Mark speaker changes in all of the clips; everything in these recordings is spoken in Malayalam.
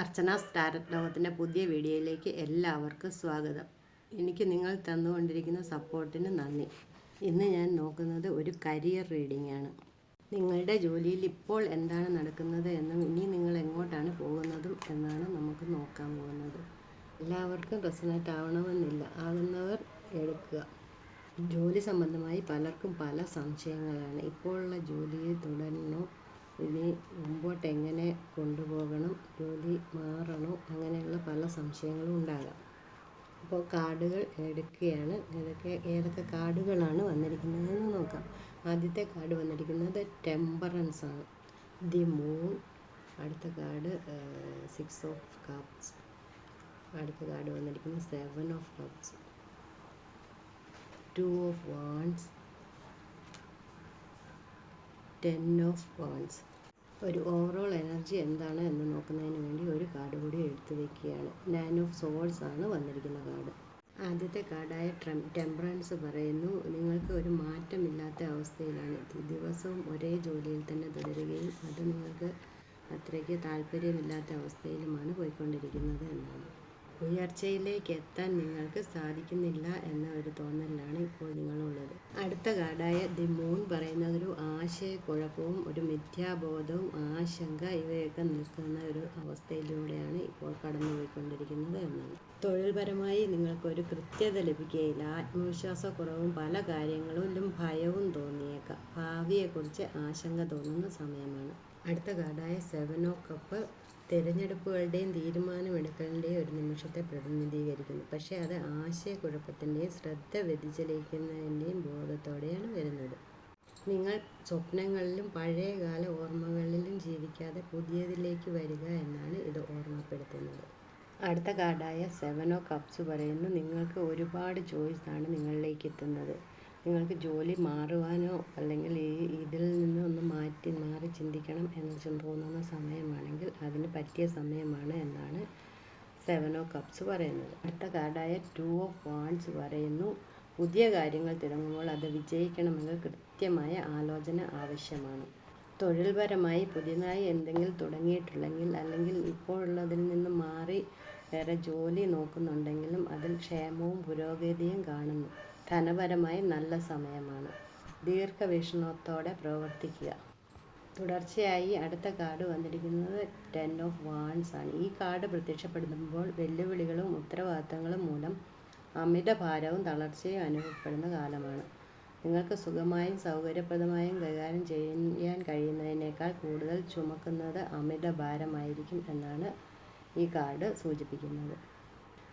Speaker 1: അർച്ചന സ്റ്റാരറ്റ് ലോകത്തിന്റെ പുതിയ വീഡിയോയിലേക്ക് എല്ലാവർക്കും സ്വാഗതം. എനിക്ക് നിങ്ങൾ തന്നുകൊണ്ടിരിക്കുന്ന സപ്പോർട്ടിന് നന്ദി. ഇന്ന് ഞാൻ നോക്കുന്നത് ഒരു കരിയർ റീഡിംഗ് ആണ് നിങ്ങളുടെ ജോലിയിൽ ഇപ്പോൾ എന്താണ് നടക്കുന്നത് എന്നും ഇനി നിങ്ങൾ എങ്ങോട്ടാണ് പോകുന്നതും എന്നാണ് നമുക്ക് നോക്കാൻ പോകുന്നത്. എല്ലാവർക്കും റെസനേറ്റ് ആവണമെന്നില്ല. ആകുന്നവർ എടുക്കുക. ജോലി സംബന്ധമായി പലർക്കും പല സംശയങ്ങളാണ്. ഇപ്പോഴുള്ള ജോലിയിൽ തുടരണോ ഇനി മുമ്പോട്ട് എങ്ങനെ കൊണ്ടുപോകണം ജോലി മാറണോ അങ്ങനെയുള്ള പല സംശയങ്ങളും ഉണ്ടാകാം. അപ്പോൾ കാർഡുകൾ എടുക്കുകയാണ്. ഏതൊക്കെ ഏതൊക്കെ കാർഡുകളാണ് വന്നിരിക്കുന്നതെന്ന് നോക്കാം. ആദ്യത്തെ കാർഡ് വന്നിരിക്കുന്നത് ടെമ്പറൻസ് ആണ്. ദി മൂൺ അടുത്ത കാർഡ് സിക്സ് ഓഫ് കപ്സ് അടുത്ത കാർഡ് വന്നിരിക്കുന്നത് seven of cups two of wands ten of points ഒരു ഓവറോൾ എനർജി എന്താണ് എന്ന് നോക്കുന്നതിന് വേണ്ടി ഒരു കാർഡ് കൂടി എടുത്തു വെക്കുകയാണ് നയൻ ഓഫ് സോൾസ് ആണ് വന്നിരിക്കുന്ന കാർഡ് ആദ്യത്തെ കാർഡായ ട്രം ടെമ്പറൻസ് പറയുന്നു. നിങ്ങൾക്ക് ഒരു മാറ്റമില്ലാത്ത അവസ്ഥയിലാണ്. ദിവസവും ഒരേ ജോലിയിൽ തന്നെ തുടരുകയും അത് നിങ്ങൾക്ക് അത്രയ്ക്ക് താല്പര്യമില്ലാത്ത അവസ്ഥയിലുമാണ് പോയിക്കൊണ്ടിരിക്കുന്നത് എന്നാണ്. ഉയർച്ചയിലേക്ക് എത്താൻ നിങ്ങൾക്ക് സാധിക്കുന്നില്ല എന്ന ഒരു തോന്നലാണ് ഇപ്പോൾ നിങ്ങളുള്ളത്. അടുത്ത കാർഡായ ദി മൂൺ പറയുന്നത് ഒരു ആശയക്കുഴപ്പവും ഒരു മിഥ്യാബോധവും ആശങ്ക ഇവയൊക്കെ നിൽക്കുന്ന ഒരു അവസ്ഥയിലൂടെയാണ് ഇപ്പോൾ കടന്നുപോയിക്കൊണ്ടിരിക്കുന്നത് എന്നാണ് തൊഴിൽപരമായി നിങ്ങൾക്കൊരു കൃത്യത ലഭിക്കുകയില്ല. ആത്മവിശ്വാസക്കുറവും പല കാര്യങ്ങളിലും ഭയവും തോന്നിയേക്കാം. ഭാവിയെക്കുറിച്ച് ആശങ്ക തോന്നുന്ന സമയമാണ്. അടുത്ത കാർഡായ സെവൻ ഓ കപ്പ് തിരഞ്ഞെടുപ്പുകളുടെയും തീരുമാനമെടുക്കലിന്റെയും ഒരു നിമിഷത്തെ പ്രതിനിധീകരിക്കുന്നു. പക്ഷേ അത് ആശയക്കുഴപ്പത്തിന്റെയും ശ്രദ്ധ വ്യതിചലിക്കുന്നതിന്റെയും ബോധത്തോടെയാണ് വരുന്നത്. നിങ്ങൾ സ്വപ്നങ്ങളിലും പഴയകാല ഓർമ്മകളിലും ജീവിക്കാതെ പുതിയതിലേക്ക് വരിക എന്നാണ് ഇത് ഓർമ്മപ്പെടുത്തുന്നത്. അടുത്ത കാർഡായ സെവൻ ഓ കപ്സ് പറയുന്നു നിങ്ങൾക്ക് ഒരുപാട് ചോയ്സാണ് നിങ്ങളിലേക്ക് എത്തുന്നത്. നിങ്ങൾക്ക് ജോലി മാറുവാനോ അല്ലെങ്കിൽ ഈ ഇതിൽ നിന്ന് ഒന്ന് മാറ്റി മാറി ചിന്തിക്കണം എന്ന് തോന്നുന്ന സമയമാണെങ്കിൽ അതിന് പറ്റിയ സമയമാണ് എന്നാണ് സെവൻ ഓ കപ്സ് പറയുന്നത്. അടുത്ത കാർഡായ ടു ഓഫ് വാൺസ് പറയുന്നു പുതിയ കാര്യങ്ങൾ തുടങ്ങുമ്പോൾ അത് വിജയിക്കണമെങ്കിൽ കൃത്യമായ ആലോചന ആവശ്യമാണ്. തൊഴിൽപരമായി പുതിയതായി എന്തെങ്കിലും തുടങ്ങിയിട്ടുണ്ടെങ്കിൽ അല്ലെങ്കിൽ ഇപ്പോഴുള്ളതിൽ നിന്ന് മാറി വേറെ ജോലി നോക്കുന്നുണ്ടെങ്കിലും അതിൽ ക്ഷേമവും പുരോഗതിയും കാണുന്നു. ധനപരമായി നല്ല സമയമാണ്. ദീർഘവീക്ഷണത്തോടെ പ്രവർത്തിക്കുക. തുടർച്ചയായി അടുത്ത കാർഡ് വന്നിരിക്കുന്നത് ടെൻ ഓഫ് വാൺസ് ആണ്. ഈ കാർഡ് പ്രത്യക്ഷപ്പെടുമ്പോൾ വെല്ലുവിളികളും ഉത്തരവാദിത്തങ്ങളും മൂലം അമിതഭാരവും തളർച്ചയും അനുഭവപ്പെടുന്ന കാലമാണ്. നിങ്ങൾക്ക് സുഖമായും സൗകര്യപ്രദമായും കൈകാര്യം ചെയ്യാൻ കഴിയുന്നതിനേക്കാൾ കൂടുതൽ ചുമക്കുന്നത് അമിതഭാരമായിരിക്കും എന്നാണ് ഈ കാർഡ് സൂചിപ്പിക്കുന്നത്.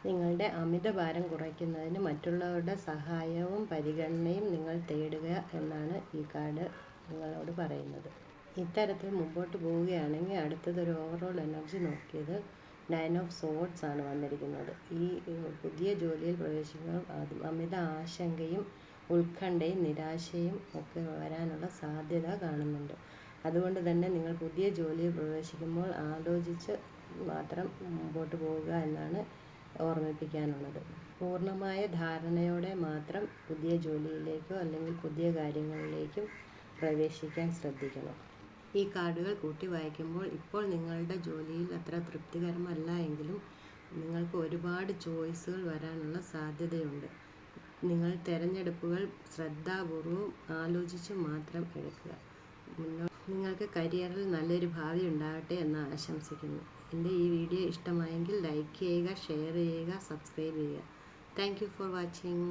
Speaker 1: നിങ്ങളുടെ അമിതഭാരം കുറയ്ക്കുന്നതിന് മറ്റുള്ളവരുടെ സഹായവും പരിഗണനയും നിങ്ങൾ തേടുക എന്നാണ് ഈ കാർഡ് നിങ്ങളോട് പറയുന്നത്. ഇത്തരത്തിൽ മുമ്പോട്ട് പോവുകയാണെങ്കിൽ അടുത്തത് ഒരു ഓവറോൾ എനർജി നോക്കിയത് നയൻ ഓഫ് സോട്ട്സ് ആണ് വന്നിരിക്കുന്നത്. ഈ പുതിയ ജോലിയിൽ പ്രവേശിക്കുമ്പോൾ അമിത ആശങ്കയും ഉത്കണ്ഠയും നിരാശയും ഒക്കെ വരാനുള്ള സാധ്യത കാണുന്നുണ്ട്. അതുകൊണ്ട് തന്നെ നിങ്ങൾ പുതിയ ജോലിയിൽ പ്രവേശിക്കുമ്പോൾ ആലോചിച്ച് മാത്രം മുമ്പോട്ട് പോവുക എന്നാണ് ഓർമ്മിപ്പിക്കാനുള്ളത്. പൂർണമായ ധാരണയോടെ മാത്രം പുതിയ ജോലിയിലേക്കോ അല്ലെങ്കിൽ പുതിയ കാര്യങ്ങളിലേക്കും പ്രവേശിക്കാൻ ശ്രദ്ധിക്കണം. ഈ കാർഡുകൾ കൂട്ടി വായിക്കുമ്പോൾ ഇപ്പോൾ നിങ്ങളുടെ ജോലിയിൽ അത്ര തൃപ്തികരമല്ല എങ്കിലും നിങ്ങൾക്ക് ഒരുപാട് ചോയ്സുകൾ വരാനുള്ള സാധ്യതയുണ്ട്. നിങ്ങൾ തിരഞ്ഞെടുപ്പുകൾ ശ്രദ്ധാപൂർവം ആലോചിച്ച് മാത്രം എടുക്കുക. നിങ്ങൾക്ക് കരിയറിൽ നല്ലൊരു ഭാവി ഉണ്ടാകട്ടെ എന്ന് ആശംസിക്കുന്നു. എന്റെ ഈ വീഡിയോ ഇഷ്ടമായെങ്കിൽ ലൈക്ക് ചെയ്യുക ഷെയർ ചെയ്യുക സബ്സ്ക്രൈബ് ചെയ്യുക. Thank for watching.